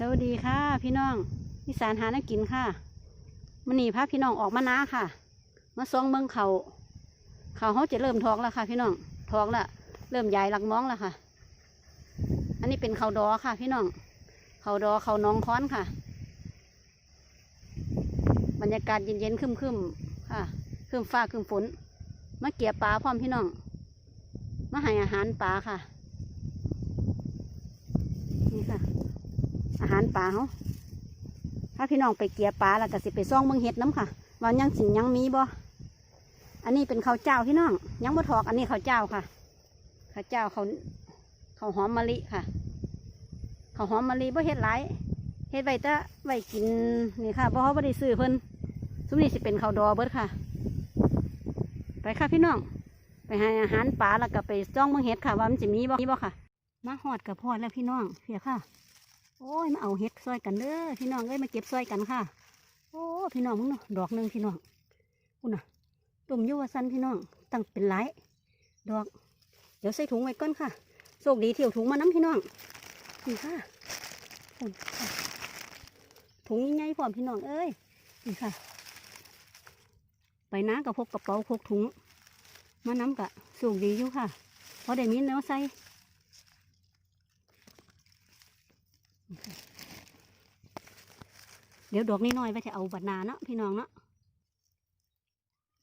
สวัสดีค่ะ พี่น้องอีสานหานักกินค่ะมันนี่พาพี่น้องออกมานาค่ะมาซองเมืองเขาเขาเขาจะเริ่มท้องแล้วค่ะ พี่น้องท้องละเริ่มใหญ่หลักม้องแล้วค่ะ อันนี้เป็นเขาดอค่ะ พี่น้องเขาดอเขาน้องค้อนค่ะ บรรยากาศเย็นๆครึมๆค่ะคึมฟ้าคึมฝนมาเกี่ยปลาพร้อมพี่น้องมาให้อาหารปลาค่ะ นี่ค่ะ อาหารปลาเขาถ้าพี่น้องไปเกียปลาแล้วก็สิไปซ่องเมืองเห็ดน้ำค่ะว่ายังสิยังมีบ่อันนี้เป็นข้าวเจ้าพี่น้อง ยังบ่ทอก อันนี้ข้าวเจ้าค่ะข้าวเจ้าเขาเขาหอมมะลิค่ะเขาหอมมะลิบ่เฮ็ดหลายเฮ็ดไว้แต่ไว้กินนี่ค่ะเพราะเขาบ่ได้ซื้อเพิ่นซุมนี้สิเป็นข้าวดอเบิดค่ะ ไปค่ะพี่น้อง ไปให้อาหารปลาแล้วก็ไปจ้องเมืองเห็ดค่ะ ว่ามันจะมีบ่มีบ่ค่ะมาหอดกับพอดแล้วพี่น้องเพียค่ะ โอ้ยมาเอาเห็ดซอยกันเด้อพี่น้องเอ้ยมาเก็บซอยกันค่ะ โอ้พี่น้องมึงเนาะดอกหนึ่งพี่น้องอุ่นน่ะตุ่มยูวาสันพี่น้องตั้งเป็นหลายดอก เดี๋ยวใส่ถุงไว้ก่อนค่ะโชคดีเที่ยวถุงมาน้ำพี่น้องนี่ค่ะอุ่นค่ะถุงใหญ่พร้อมพี่น้องเอ้ยนี่ค่ะ ไปน้ากับพกกระเป๋าพกถุง มาน้ำกะโชคดีอยู่ค่ะเพราะได้มีแนวใส่ เดี๋ยวดอกนี้น้อยๆไว้จะเอาบัดนาเนาะพี่น้องเนาะ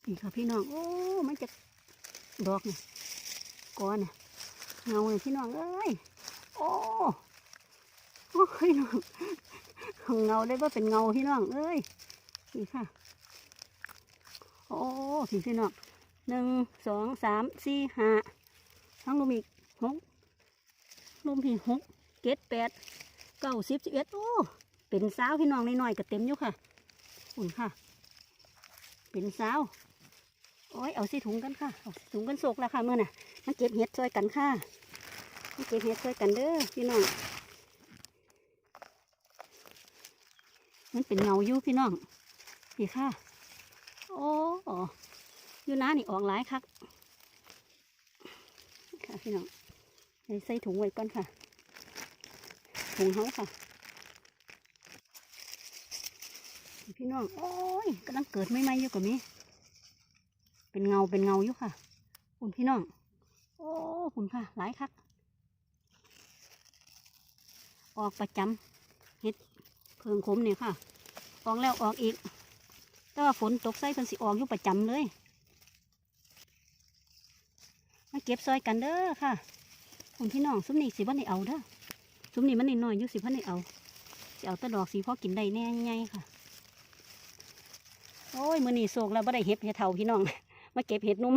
นี่ค่ะพี่น้อง โอ้มันจะดอกเนี่ยก้อนเนี่ยเงาเนี่ยพี่น้องเอ้ยโอ้โอ้พี่น้องเงาได้ว่าเป็นเงาพี่น้องเอ้ยนี่ค่ะ โอ้พี่พี่น้องหนึ่งสองสามสี่ห้าทั้งลมอีกหกลมพี่หกเจ็ดแปดเก้าสิบสิบเอ็ดโอ้ เป็นสาวพี่น้องน้อยๆก็เต็มอยู่ค่ะอุ่นค่ะ เป็นสาวโอ้ยเอาใส่ถุงกันค่ะเอาถุงกันโศกแล้วค่ะเมื่อน่ะมาเก็บเห็ดช่วยกันค่ะมาเก็บเห็ดช่วยกันเด้อพี่น้องมันเป็นเงาอยู่พี่น้องนี่ค่ะ โอ้อยู่น้านี่ออกหลายคักค่ะพี่น้องใส่ถุงไว้ก่อนค่ะถุงเฮาค่ะ พี่น้องโอ้ยกำลังเกิดไม่ไหมอยู่กับมีเป็นเงาเป็นเงาอยู่ค่ะคุณพี่น้องโอ้คุณค่ะหลายคักออกประจำเฮ็ดเพิงขมเนี่ยค่ะออกแล้วออกอีก แต่ว่าฝนตกใส่เพิ่นสิออกอยู่ประจำเลยมาเก็บซอยกันเด้อค่ะคุณพี่น้องซุ้มนี่สิพันได้เอาเด้อซุ้มนี่มันนิดหน่อยอยู่สิพันได้เอาสิเอาตะดอกสีพอกินได้แน่ไงค่ะ โอ้ยมือนี่โศกแล้วบ่ได้เห็ดเห็ดเท่าพี่น้อง มาเก็บเห็ดนุ่ม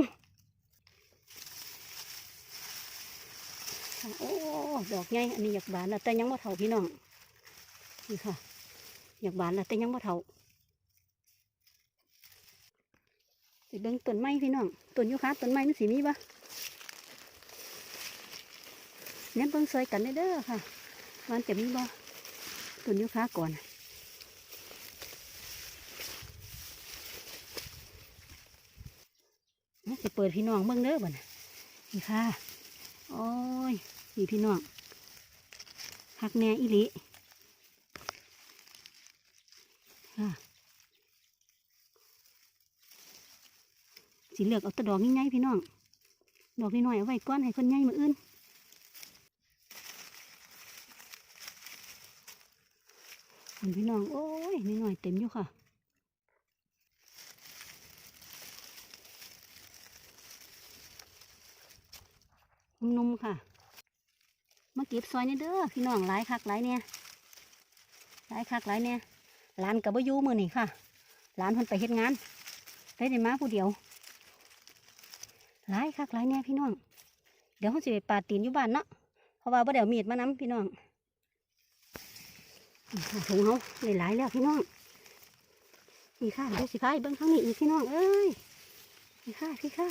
โอ้ดอกใหญ่อันนี้อยากบานแล้วแต่ยังบ่เท่าพี่น้อง นี่ค่ะ อยากบานแล้วแต่ยังบ่เท่าสิเบิ่งต้นไม้พี่น้องต้นยูคาต้นไม้มันสีมีปะเนี่ยเบิ่งซอยกันได้เด้อค่ะมันจะมีบ่ต้นยูคาก่อน สิเปิดพี่น้องเบิ่งเด้อบ่นะนี่ค่ะ โอ้ยนี่พี่น้องหักแน่อีหลิค่ะสิเหลือกเอาตะดอกง่ายๆพี่น้อง ดอกน้อยๆเอาไว้ก้อนให้คนใหญ่มาอื่นเห็นพี่น้อง โอ้ยน้อยๆเต็มอยู่ค่ะ นุ่มๆค่ะ มาเก็บซอยนี่เด้อพี่น้องหลายคักหลายเนี่ยหลายคักหลายเนี่ยหลานกับบ่อยู่มือนี่ค่ะหลานเพิ่นไปเฮ็ดงานได้แต่มาผู้เดียวหลายคักหลายเนี่ยพี่น้อง เดี๋ยวเขาสิไปปาดตีนอยู่บ้านเนาะเพราะว่าบ่เดี๋ยวมีดมานํพี่น้องถุงเขาได้หลายแล้วพี่น้องนี่ค่ะเดี๋ยวสิพายเบิ่งข้างนี้อีกพี่น้องเอ้ยนี่ค่ะพี่ค่ะ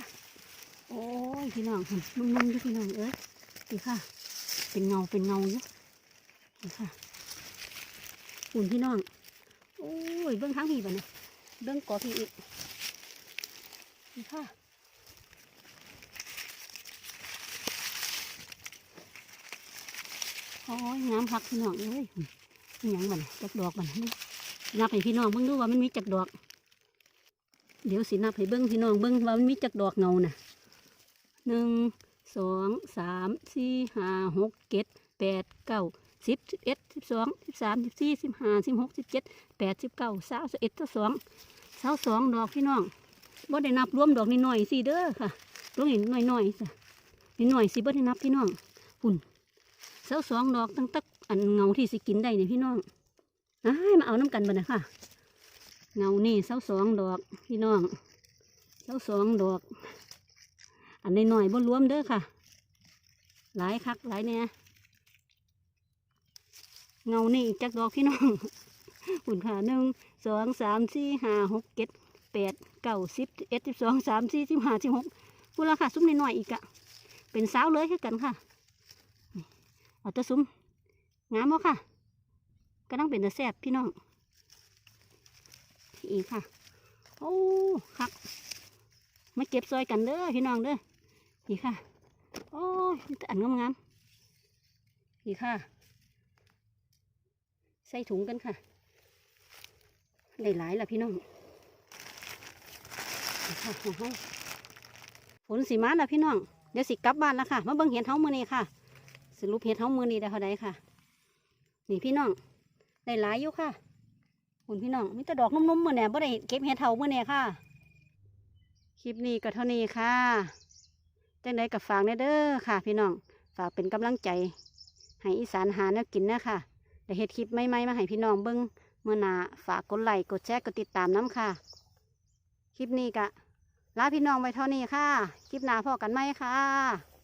โอ้ยพี่น้องหั่นนุ่มๆอยู่พี่น้องเอ้ยดีค่ะ เป็นเงาเป็นเงาอยู่ดีค่ะหุ่นพี่น้อง โอ้ยเบื้องทั้งพี่บ่เนี่ยเบื้องกอพี่อีกดีค่ะโอ้ยงามพักพี่น้องเอ้ยอิหยังมันจักดอกมันนับให้พี่น้องเบิ่งดูว่ามันมีจักดอก เดี๋ยวสินับให้เบิ่งพี่น้องเบิ่งว่ามันมีจักดอกเงาน่ะ หนึ่งสองสามสี่ห้าหกเจ็ดแปดเก้าสิบสิบเอ็ดสิบสองสิบสามสิบสี่สิบห้าสิบหกสิบเจ็ดแปดสิบเก้าสาวสิบเอ็ดสิบสองสาวสองดอกพี่น้องบ่ได้นับรวมดอกนิดหน่อยสิเด้อค่ะดอกนิดหน่อยสินิดหน่อยสิบ่ได้นับพี่น้องหุ่นสาวสองดอกตั้งแต่อันเงาที่สิกินได้เนี่ยพี่น้องอ้ายมาเอาน้ำกันบ่นะค่ะ เงานี่สาสองดอกพี่น้องสาสองดอก อันในหน่อยบ่รวมเด้อค่ะ หลายคักหลายแน่เงานี่จักดอกพี่น้องหุ่นค่ะหนึ่งสองสามสี่ห้าหกเจ็ดแปดเก้าสิบเอ็ดสิบสองสามสี่สิบห้าสิบหกพูดละค่ะซุ้มในหน่อยอีกอะเป็นสาวเลยคือกันค่ะเอาตัวซุ้มงามบ่ค่ะก็ต้องเป็นตะแซบพี่น้องอีกค่ะโอ้คับมาเก็บซอยกันเด้อพี่น้องเด้อ นี่ค่ะ โอ้ยมีแต่อันงามๆนี่ค่ะ ใส่ถุงกันค่ะ ได้หลายละพี่น้องค่ะฝนสีมาล้วพี่น้อง เดี๋ยวสิกลับบ้านแล้วค่ะ มาเบิ่งเห็ดเท้ามือนี้ค่ะ สรุปเห็ดเท้ามือนี้ได้เท่าใดค่ะ นี่พี่น้อง ได้หลายอยู่ค่ะคุณพี่น้องมีแต่ดอกนุ่มๆเมือเนี่ยบ่ได้เก็บเห็ดเถามือเนี่ค่ะ คลิปนี้ก็เท่านี้ค่ะ จังใดกับฝากในเด้อค่ะ พี่น้องฝากเป็นกำลังใจ ให้อีสานหาแนวกินนะค่ะเด้เฮ็ดคลิปใหม่ๆมาให้พี่น้องเบิ้งเมื่อนาฝากกดไลค์กดแชร์กดติดตามน้ำค่ะ คลิปนี้กะลาพี่น้องไว้เท่านี้ค่ะ คลิปหน้าพอกันไหมค่ะ